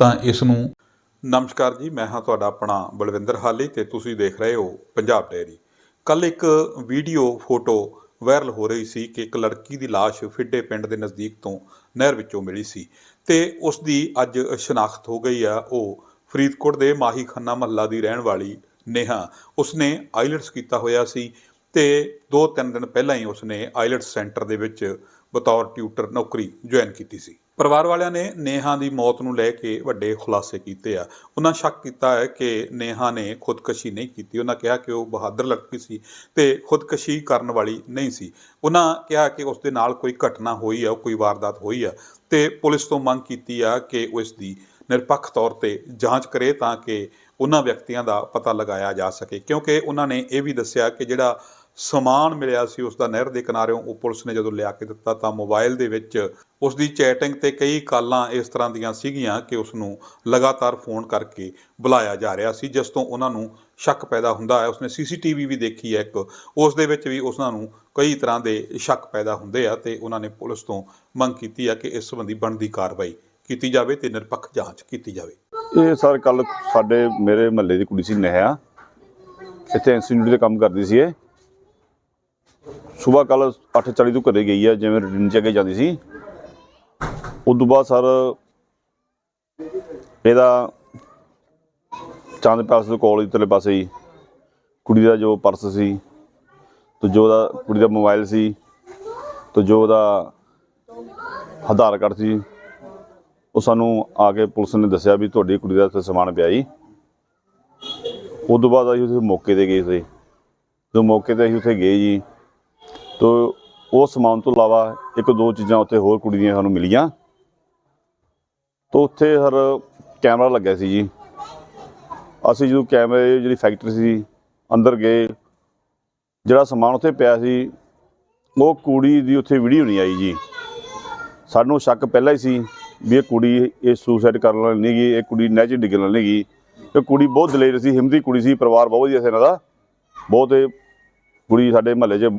ਤਾਂ ਇਸ ਨੂੰ। ਨਮਸਕਾਰ ਜੀ, ਮੈਂ ਹਾਂ ਤੁਹਾਡਾ ਆਪਣਾ ਬਲਵਿੰਦਰ ਹਾਲੀ ਤੇ ਤੁਸੀਂ ਦੇਖ ਰਹੇ ਹੋ ਪੰਜਾਬ ਡੈਰੀ ਕੱਲ ਇੱਕ ਵੀਡੀਓ ਫੋਟੋ ਵਾਇਰਲ ਹੋ ਰਹੀ ਸੀ ਕਿ ਇੱਕ ਲੜਕੀ ਦੀ ਲਾਸ਼ ਫਿੱਡੇ ਪਿੰਡ ਦੇ ਨਜ਼ਦੀਕ ਤੋਂ ਨਹਿਰ ਵਿੱਚੋਂ ਮਿਲੀ ਸੀ ਤੇ ਉਸ ਦੀ ਅੱਜ ਸ਼ਨਾਖਤ ਹੋ ਗਈ ਆ। ਉਹ ਫਰੀਦਕੋਟ ਦੇ ਮਾਹੀ ਖੰਨਾ ਮਹੱਲਾ ਦੀ ਰਹਿਣ ਵਾਲੀ ਨੇਹਾ ਉਸਨੇ ਆਈਲਟਸ ਕੀਤਾ ਹੋਇਆ ਸੀ ਤੇ 2-3 ਦਿਨ ਪਹਿਲਾਂ ਹੀ ਉਸਨੇ ਆਈਲਟਸ ਸੈਂਟਰ ਦੇ ਵਿੱਚ ਬਤੌਰ ਟਿਊਟਰ ਨੌਕਰੀ ਜੁਆਇਨ ਕੀਤੀ ਸੀ। ਪਰਿਵਾਰ ਵਾਲਿਆਂ ਨੇ ਨੇਹਾ ਦੀ ਮੌਤ ਨੂੰ ਲੈ ਕੇ ਵੱਡੇ ਖੁਲਾਸੇ ਕੀਤੇ ਆ। ਉਹਨਾਂ ਸ਼ੱਕ ਕੀਤਾ ਹੈ ਕਿ ਨੇਹਾ ਨੇ ਖੁਦਕਸ਼ੀ ਨਹੀਂ ਕੀਤੀ। ਉਹਨਾਂ ਕਿਹਾ ਕਿ ਉਹ ਬਹਾਦਰ ਲੜਕੀ ਸੀ ਤੇ ਖੁਦਕਸ਼ੀ ਕਰਨ ਵਾਲੀ ਨਹੀਂ ਸੀ। ਉਹਨਾਂ ਕਿਹਾ ਕਿ ਉਸ ਦੇ ਨਾਲ ਕੋਈ ਘਟਨਾ ਹੋਈ ਆ, ਕੋਈ ਵਾਰਦਾਤ ਹੋਈ ਆ ਤੇ ਪੁਲਿਸ ਤੋਂ ਮੰਗ ਕੀਤੀ ਆ ਕਿ ਉਸ ਦੀ ਨਿਰਪੱਖ ਤੌਰ ਤੇ ਜਾਂਚ ਕਰੇ ਤਾਂ ਕਿ ਉਹਨਾਂ ਵਿਅਕਤੀਆਂ ਦਾ ਪਤਾ ਲਗਾਇਆ ਜਾ ਸਕੇ। ਕਿਉਂਕਿ ਉਹਨਾਂ ਨੇ ਇਹ ਵੀ ਦੱਸਿਆ ਕਿ ਜਿਹੜਾ ਸਮਾਨ ਮਿਲਿਆ ਸੀ ਉਸ ਦਾ ਨਹਿਰ ਦੇ ਕਿਨਾਰਿਓਂ ਉਹ ਪੁਲਿਸ ਨੇ ਜਦੋਂ ਲਿਆ ਕੇ ਦਿੱਤਾ ਤਾਂ ਮੋਬਾਈਲ ਦੇ ਵਿੱਚ ਉਸ ਦੀ ਚੈਟਿੰਗ ਤੇ ਕਈ ਕਾਲਾਂ ਇਸ ਤਰ੍ਹਾਂ ਦੀਆਂ ਸੀਗੀਆਂ ਕਿ ਉਸ ਨੂੰ ਲਗਾਤਾਰ ਫੋਨ ਕਰਕੇ ਬੁਲਾਇਆ ਜਾ ਰਿਹਾ ਸੀ, ਜਿਸ ਤੋਂ ਉਹਨਾਂ ਨੂੰ ਸ਼ੱਕ ਪੈਦਾ ਹੁੰਦਾ ਹੈ। ਉਸਨੇ ਸੀਸੀਟੀਵੀ ਵੀ ਦੇਖੀ ਹੈ ਇੱਕ। ਉਸ ਦੇ ਵਿੱਚ ਵੀ ਉਹਨਾਂ ਨੂੰ ਕਈ ਤਰ੍ਹਾਂ ਦੇ ਸ਼ੱਕ ਪੈਦਾ ਹੁੰਦੇ ਆ ਤੇ ਉਹਨਾਂ ਨੇ ਪੁਲਿਸ ਤੋਂ ਮੰਗ ਕੀਤੀ ਆ ਕਿ ਇਸ ਸੰਬੰਧੀ ਬਣਦੀ ਕਾਰਵਾਈ ਕੀਤੀ ਜਾਵੇ ਤੇ ਨਿਰਪੱਖ ਜਾਂਚ ਕੀਤੀ ਜਾਵੇ। ਇਹ ਸਰ, ਕੱਲ ਸਾਡੇ ਮੇਰੇ ਮਹੱਲੇ ਦੀ ਕੁੜੀ ਸੀ ਨਹਿਆ ਇੱਥੇ ਇੰਸਟੀਚਿਊਟ ਦੇ ਕੰਮ ਕਰਦੀ ਸੀ ਇਹ। ਸਵੇਰ ਕੱਲ 8:40 ਤੋਂ ਘਰੇ ਗਈ ਆ, ਜਿਵੇਂ ਰੂਟੀਨ ਚ ਅੱਗੇ ਜਾਂਦੀ ਸੀ। ਉਸ ਤੋਂ ਬਾਅਦ ਸਰ ਇਹਦਾ ਚੰਦ ਪਾਸ ਤੋਂ ਕਾਲਜ ਤੇਲੇ ਪਾਸੇ ਹੀ ਕੁੜੀ ਦਾ ਜੋ ਪਰਸ ਸੀ ਤੇ ਜੋ ਉਹਦਾ ਕੁੜੀ ਦਾ ਮੋਬਾਈਲ ਸੀ ਤੇ ਜੋ ਉਹਦਾ ਆਧਾਰ ਕਾਰਡ ਸੀ, ਉਹ ਸਾਨੂੰ ਆ ਕੇ ਪੁਲਿਸ ਨੇ ਦੱਸਿਆ ਵੀ ਤੁਹਾਡੀ ਕੁੜੀ ਦਾ ਇੱਥੇ ਸਮਾਨ ਪਿਆ ਜੀ। ਉਸ ਤੋਂ ਬਾਅਦ ਅਸੀਂ ਉੱਥੇ ਮੌਕੇ ਤੇ ਗਏ ਸੀ। ਜਦੋਂ ਮੌਕੇ ਤੇ ਅਸੀਂ ਉੱਥੇ ਗਏ ਜੀ, ਤੋ ਉਹ ਸਮਾਨ ਤੋਂ ਇਲਾਵਾ ਇੱਕ ਦੋ ਚੀਜ਼ਾਂ ਉੱਥੇ ਹੋਰ ਕੁੜੀ ਦੀਆਂ ਸਾਨੂੰ ਮਿਲੀਆਂ। ਤਾਂ ਉੱਥੇ ਹਰ ਕੈਮਰਾ ਲੱਗਿਆ ਸੀ ਜੀ। ਅਸੀਂ ਜਦੋਂ ਕੈਮਰੇ ਜਿਹੜੀ ਫੈਕਟਰੀ ਸੀ, ਅੰਦਰ ਗਏ, ਜਿਹੜਾ ਸਮਾਨ ਉੱਥੇ ਪਿਆ ਸੀ, ਉਹ ਕੁੜੀ ਦੀ ਉੱਥੇ ਵੀਡੀਓ ਨਹੀਂ ਆਈ ਜੀ। ਸਾਨੂੰ ਸ਼ੱਕ ਪਹਿਲਾਂ ਹੀ ਸੀ ਵੀ ਇਹ ਕੁੜੀ ਇਹ ਸੁਸਾਈਡ ਕਰਨ ਵਾਲੀ ਨਹੀਂ ਗਈ ਇਹ ਕੁੜੀ ਨਹਿਰ ਡਿੱਗਣ ਵਾਲੀ ਨਹੀਂ ਗਈ ਇਹ ਕੁੜੀ ਬਹੁਤ ਦਲੇਰ ਸੀ, ਹਿੰਮਤੀ ਕੁੜੀ ਸੀ, ਪਰਿਵਾਰ ਬਹੁਤ ਵਧੀਆ ਸੀ ਇਹਨਾਂ ਦਾ। ਬਹੁਤ ਇਹ ਕੁੜੀ ਸਾਡੇ ਮਹੱਲੇ 'ਚ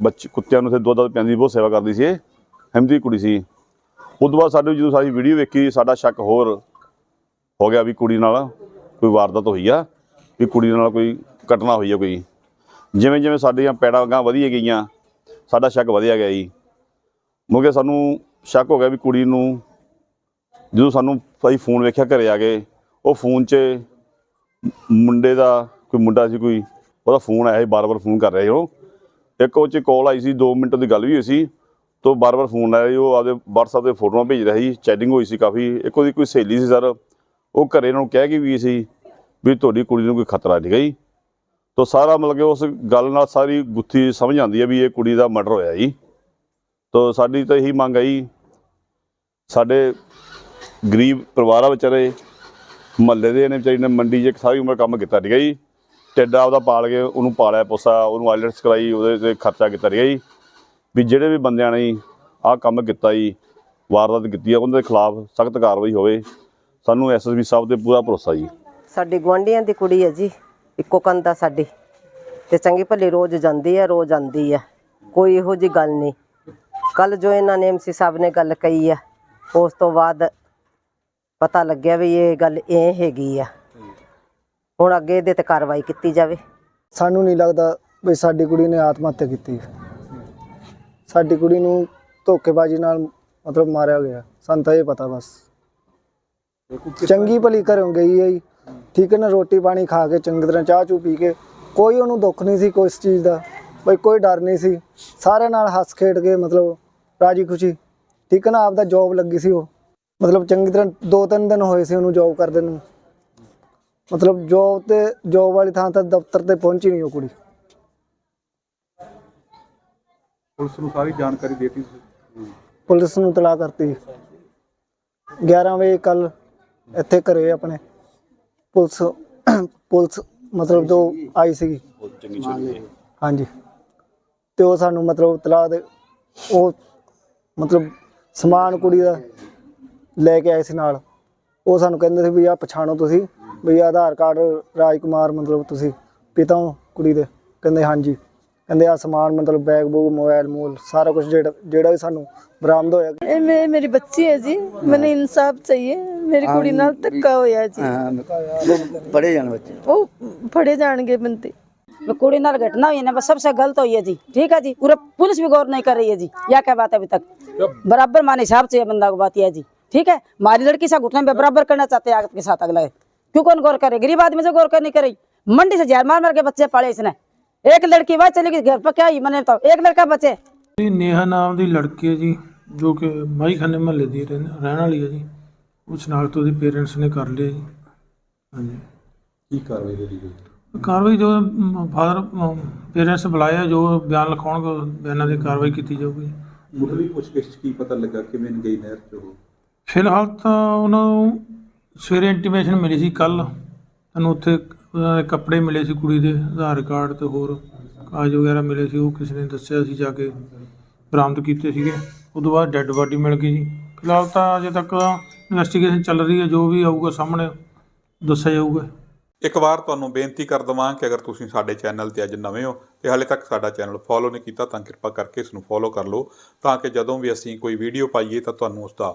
ਬੱਚੇ, ਕੁੱਤਿਆਂ ਨੂੰ ਤੇ ਦੁੱਧ ਦੱਧ ਪਿਆਉਂਦੀ ਬਹੁਤ ਸੇਵਾ ਕਰਦੀ ਸੀ ਇਹ। ਹਿੰਮਤੀ ਕੁੜੀ ਸੀ। ਉਸ ਤੋਂ ਬਾਅਦ ਸਾਡੇ ਜਦੋਂ ਸਾਡੀ ਵੀਡੀਓ ਵੇਖੀ, ਸਾਡਾ ਸ਼ੱਕ ਹੋਰ ਹੋ ਗਿਆ ਵੀ ਕੁੜੀ ਨਾਲ ਕੋਈ ਵਾਰਦਾਤ ਹੋਈ ਆ, ਵੀ ਕੁੜੀ ਨਾਲ ਕੋਈ ਘਟਨਾ ਹੋਈ ਆ ਕੋਈ। ਜਿਵੇਂ ਜਿਵੇਂ ਸਾਡੀਆਂ ਪੈੜਾਂ ਗਾਂ ਵਧੀਆ ਗਈਆਂ, ਸਾਡਾ ਸ਼ੱਕ ਵਧਿਆ ਗਿਆ ਜੀ। ਮੁਕੇ ਸਾਨੂੰ ਸ਼ੱਕ ਹੋ ਗਿਆ ਵੀ ਕੁੜੀ ਨੂੰ ਜਦੋਂ ਸਾਨੂੰ ਅਸੀਂ ਫੋਨ ਵੇਖਿਆ ਘਰੇ ਆ ਗਏ ਉਹ ਫੋਨ 'ਚ ਮੁੰਡੇ ਦਾ ਕੋਈ ਮੁੰਡਾ ਸੀ ਕੋਈ, ਉਹਦਾ ਫੋਨ ਆਇਆ ਸੀ, ਬਾਰ-ਬਾਰ ਫੋਨ ਕਰ ਰਿਹਾ ਸੀ ਉਹ। ਇੱਕ ਉਹ 'ਚ ਕਾਲ ਆਈ ਸੀ 2 ਮਿੰਟ ਦੀ ਗੱਲ ਵੀ ਹੋਈ ਸੀ। ਤੋਂ ਬਾਰ-ਬਾਰ ਫੋਨ ਆਇਆ ਜੀ, ਉਹ ਆਪਦੇ WhatsApp ਤੇ ਫੋਟੋਆਂ ਭੇਜ ਰਿਹਾ ਸੀ ਚੈਟਿੰਗ ਹੋਈ ਸੀ ਕਾਫੀ, ਇੱਕ ਉਹਦੀ ਕੋਈ ਸਹੇਲੀ ਸੀ ਸਰ, ਉਹ ਘਰੇ ਇਹਨਾਂ ਨੂੰ ਕਹਿ ਕੇ ਵੀ ਸੀ ਵੀ ਤੁਹਾਡੀ ਕੁੜੀ ਨੂੰ ਕੋਈ ਖਤਰਾ ਨਹੀਂ ਗਈ ਤੋਂ ਸਾਰਾ ਮਤਲਬ ਕਿ ਉਸ ਗੱਲ ਨਾਲ ਸਾਰੀ ਗੁੱਥੀ ਸਮਝ ਆਉਂਦੀ ਹੈ ਵੀ ਇਹ ਕੁੜੀ ਦਾ ਮਰਡਰ ਹੋਇਆ ਜੀ। ਤੋਂ ਸਾਡੀ ਤਾਂ ਇਹੀ ਮੰਗ ਆਈ ਸਾਡੇ ਗਰੀਬ ਪਰਿਵਾਰਾਂ ਵਿਚਾਰੇ, ਮਹੱਲੇ ਦੇ ਨੇ ਵਿਚਾਰੀ ਨੇ ਮੰਡੀ 'ਚ ਸਾਰੀ ਉਮਰ ਕੰਮ ਕੀਤਾ ਠੀਕ ਹੈ ਜੀ। ਟਿੱਡਾ ਉਹਦਾ ਪਾਲ ਕੇ ਉਹਨੂੰ ਪਾਲਿਆ ਪੋਸਾ, ਉਹਨੂੰ ਆਈਲੈਟਸ ਕਰਾਈ, ਉਹਦੇ ਤੇ ਖਰਚਾ ਕੀਤਾ ਠੀਕ ਹੈ ਜੀ। ਵੀ ਜਿਹੜੇ ਵੀ ਬੰਦਿਆਂ ਨੇ ਆਹ ਕੰਮ ਕੀਤਾ ਜੀ ਵਾਰਦਾਤ ਕੀਤੀ ਆ ਉਹਨਾਂ ਦੇ ਖਿਲਾਫ ਸਖਤ ਕਾਰਵਾਈ ਹੋਵੇ ਸਾਨੂੰ ਐਸਐਸਬੀ ਸਾਹਿਬ ਤੇ ਪੂਰਾ ਭਰੋਸਾ ਜੀ। ਸਾਡੀ ਗੁਆਂਢੀਆਂ ਦੀ ਕੁੜੀ ਹੈ ਜੀ ਇੱਕੋ ਕੰਦਾ ਸਾਡੀ। ਤੇ ਚੰਗੀ ਭਲੀ ਰੋਜ਼ ਜਾਂਦੀ ਹੈ ਰੋਜ਼ ਆਂਦੀ ਹੈ ਕੋਈ ਇਹੋ ਜੀ ਗੱਲ ਨਹੀਂ। ਕੱਲ ਜੋ ਇਹਨਾਂ ਨੇ ਐਮਸੀ ਸਾਹਿਬ ਨੇ ਗੱਲ ਕਹੀ ਆ ਉਸ ਤੋਂ ਬਾਅਦ ਪਤਾ ਲੱਗਿਆ ਵੀ ਇਹ ਗੱਲ ਇਹ ਹੈਗੀ ਆ। ਹੁਣ ਅੱਗੇ ਇਹਦੇ ਤੇ ਕਾਰਵਾਈ ਕੀਤੀ ਜਾਵੇ। ਸਾਨੂੰ ਨਹੀਂ ਲੱਗਦਾ ਵੀ ਸਾਡੀ ਕੁੜੀ ਨੇ ਆਤਮ ਹੱਤਿਆ ਕੀਤੀ। ਸਾਡੀ ਕੁੜੀ ਨੂੰ ਧੋਖੇਬਾਜ਼ੀ ਨਾਲ ਮਤਲਬ ਮਾਰਿਆ ਗਿਆ। ਸਾਨੂੰ ਤਾਂ ਇਹ ਪਤਾ ਬਸ। ਚੰਗੀ ਭਲੀ ਘਰੋਂ ਗਈ ਹੈ ਜੀ। ਠੀਕ ਹੈ ਨਾ ਰੋਟੀ ਪਾਣੀ ਖਾ ਕੇ ਚੰਗੀ ਤਰ੍ਹਾਂ ਚਾਹ ਚੂ ਪੀ ਕੇ ਕੋਈ ਉਹਨੂੰ ਦੁੱਖ ਨਹੀਂ ਸੀ ਕੋਈ ਚੀਜ਼ ਦਾ ਬਈ ਕੋਈ ਡਰ ਨਹੀਂ ਸੀ। ਸਾਰਿਆਂ ਨਾਲ ਹੱਸ ਖੇਡ ਕੇ ਮਤਲਬ ਰਾਜੀ ਖੁਸ਼ੀ। ਠੀਕ ਹੈ ਨਾ ਆਪਦਾ ਜੌਬ ਲੱਗੀ ਸੀ ਉਹ। ਮਤਲਬ ਚੰਗੀ ਤਰ੍ਹਾਂ ਦੋ ਤਿੰਨ ਦਿਨ ਹੋਏ ਸੀ ਉਹਨੂੰ ਜੌਬ ਕਰਦੇ ਨੂੰ। ਮਤਲਬ ਜੋਬ ਤੇ ਜੋਬ ਵਾਲੀ ਥਾਂ ਤੇ ਦਫ਼ਤਰ ਤੇ ਪਹੁੰਚੀ ਨਹੀਂ ਉਹ ਕੁੜੀ। ਪੁਲਿਸ ਨੂੰ ਸਾਰੀ ਜਾਣਕਾਰੀ ਦੇਤੀ ਪੁਲਿਸ ਨੂੰ ਤਲਾ ਕਰਤੀ। 11 ਵਜੇ ਕੱਲ ਇੱਥੇ ਘਰੇ ਆਪਣੇ ਪੁਲਿਸ ਪੁਲਿਸ ਮਤਲਬ ਜੋ ਆਈ ਸੀਗੀ। ਹਾਂਜੀ। ਤੇ ਉਹ ਸਾਨੂੰ ਮਤਲਬ ਤਲਾਹ ਦੇ, ਉਹ ਮਤਲਬ ਸਮਾਨ ਕੁੜੀ ਦਾ ਲੈ ਕੇ ਆਏ ਸੀ ਨਾਲ। ਉਹ ਸਾਨੂੰ ਕਹਿੰਦੇ ਸੀ ਵੀ ਆ ਪਛਾਣੋ ਤੁਸੀਂ, ਵੀ ਆਧਾਰ ਕਾਰਡ ਰਾਜਕੁਮਾਰ ਮਤਲਬ ਤੁਸੀਂ, ਪਿਤਾ ਹੋ ਕੁੜੀ ਦੇ। ਕਹਿੰਦੇ ਹਾਂਜੀ। ਕਹਿੰਦੇ ਆ ਸਮਾਨ ਮਤਲਬ ਬੈਗ ਬੂਗ ਮੋਬਾਈਲ ਮੂਲ ਸਾਰਾ ਕੁਝ ਜਿਹੜਾ ਜਿਹੜਾ ਵੀ ਸਾਨੂੰ ਬਰਾਮਦ ਹੋਇਆ ਇਹ ਮੇ ਮੇਰੀ ਬੱਚੀ ਹੈ ਜੀ ਮੈਨੂੰ ਇਨਸਾਫ ਚਾਹੀਏ ਮੇਰੀ ਕੁੜੀ ਨਾਲ ਧੱਕਾ ਹੋਇਆ ਜੀ ਪੜੇ ਜਾਣ ਬੱਚੇ ਉਹ ਫੜੇ ਜਾਣਗੇ ਬੰਦੇ कुड़ी नाल घटना हुई है ना बस सबसे गलत हुई है जी ठीक है जी पूरा पुलिस भी गौर नहीं कर रही है जी या क्या बात है अभी तक बराबर माने हिसाब से ये बंदा को बात यह है जी ठीक है हमारी लड़की से घुटने पे बराबर करना चाहते हैं आगत के साथ अगला क्यों कौन गौर करे गरीब आदमी से गौर कर नहीं करे मंडी से जहर मार मार के बच्चे पाले इसने एक लड़की बात चली गई घर पर क्या हुई मैंने बताओ एक लड़का बचे ਇਹ ਨੇਹਾ ਨਾਮ ਦੀ ਲੜਕੀ ਹੈ ਜੀ ਜੋ ਕਿ ਮਾਈਖਾਨੇ ਮਹੱਲੇ ਦੀ ਰਹਿਣ ਰਹਿਣ ਵਾਲੀ ਹੈ ਜੀ ਉਸ ਨਾਲ ਤੋਂ ਉਹਦੇ ਪੇਰੈਂਟਸ ਨੇ ਕਰ ਲਿਆ ਜੀ ਹਾਂਜੀ ਕੀ ਕਾਰਵਾਈ ਹੋਈ ਗਈ ਕਾਰਵਾਈ ਜੋ ਫਾਦਰ ਪੇਰੈਂਟਸ ਬੁਲਾਇਆ ਜੋ ਬਿਆਨ ਲਿਖਾਉਣਗੇ ਉਹ ਬਿਆਨਾਂ ਦੀ ਕਾਰਵਾਈ ਕੀਤੀ ਜਾਊਗੀ ਮੁੱਢਲੀ ਪੁੱਛਗਿੱਛ ਕੀ ਪਤਾ ਲੱਗਾ ਕਿਵੇਂ ਗਈ ਨਹਿਰ ਚ ਉਹ ਫਿਲਹਾਲ ਤਾਂ ਉਹਨਾਂ ਨੂੰ ਸਵੇਰੇ ਇੰਟੀਮੇਸ਼ਨ ਮਿਲੀ ਸੀ ਕੱਲ ਸਾਨੂੰ ਉੱਥੇ ਉਹਨਾਂ ਦੇ ਕੱਪੜੇ ਮਿਲੇ ਸੀ ਕੁੜੀ ਦੇ, ਆਧਾਰ ਕਾਰਡ ਤੇ ਹੋਰ ਕਾਗਜ਼ ਵਗੈਰਾ ਮਿਲੇ ਸੀ, ਉਹ ਕਿਸੇ ਨੇ ਦੱਸਿਆ ਸੀ ਜਾ ਕੇ ਬਰਾਮਦ ਕੀਤੇ ਸੀਗੇ। ਉਸ ਤੋਂ ਬਾਅਦ ਡੈੱਡ ਬਾਡੀ ਮਿਲ ਗਈ ਜੀ। ਫਿਲਹਾਲ ਤਾਂ ਅਜੇ ਤੱਕ ਇਨਵੈਸਟੀਗੇਸ਼ਨ ਚੱਲ ਰਹੀ ਹੈ, ਜੋ ਵੀ ਆਊਗਾ ਸਾਹਮਣੇ ਦੱਸਿਆ ਜਾਊਗਾ। ਇੱਕ ਵਾਰ ਤੁਹਾਨੂੰ ਬੇਨਤੀ ਕਰ ਦਵਾਂ ਕਿ ਅਗਰ ਤੁਸੀਂ ਸਾਡੇ ਚੈਨਲ ਤੇ ਅੱਜ ਨਵੇਂ ਹੋ ਤੇ ਹਾਲੇ ਤੱਕ ਸਾਡਾ ਚੈਨਲ ਫੋਲੋ ਨਹੀਂ ਕੀਤਾ, ਤਾਂ ਕਿਰਪਾ ਕਰਕੇ ਇਸ ਨੂੰ ਫੋਲੋ ਕਰ ਲਓ, ਤਾਂ ਕਿ ਜਦੋਂ ਵੀ ਅਸੀਂ ਕੋਈ ਵੀਡੀਓ ਪਾਈਏ ਤਾਂ ਤੁਹਾਨੂੰ ਉਸ ਦਾ